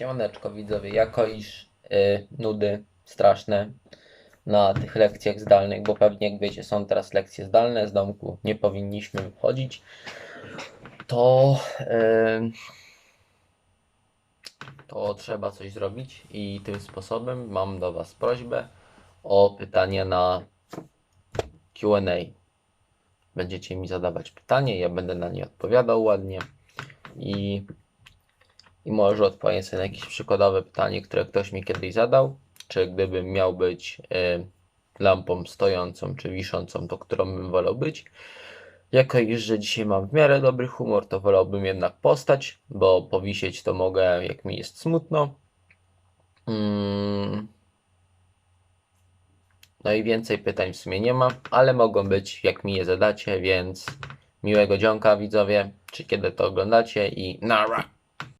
Siemaneczko widzowie, jako iż y, nudy straszne na tych lekcjach zdalnych, bo pewnie jak wiecie są teraz lekcje zdalne, z domku nie powinniśmy wychodzić, to, y, to trzeba coś zrobić i tym sposobem mam do Was prośbę o pytania na Q&A. Będziecie mi zadawać pytanie, ja będę na nie odpowiadał ładnie i i może odpowiem sobie na jakieś przykładowe pytanie, które ktoś mi kiedyś zadał, czy gdybym miał być y, lampą stojącą czy wiszącą, to którą bym wolał być. Jako iż, że dzisiaj mam w miarę dobry humor, to wolałbym jednak postać, bo powisieć to mogę, jak mi jest smutno. Mm. No i więcej pytań w sumie nie ma, ale mogą być, jak mi je zadacie, więc miłego dzionka widzowie, czy kiedy to oglądacie i nara!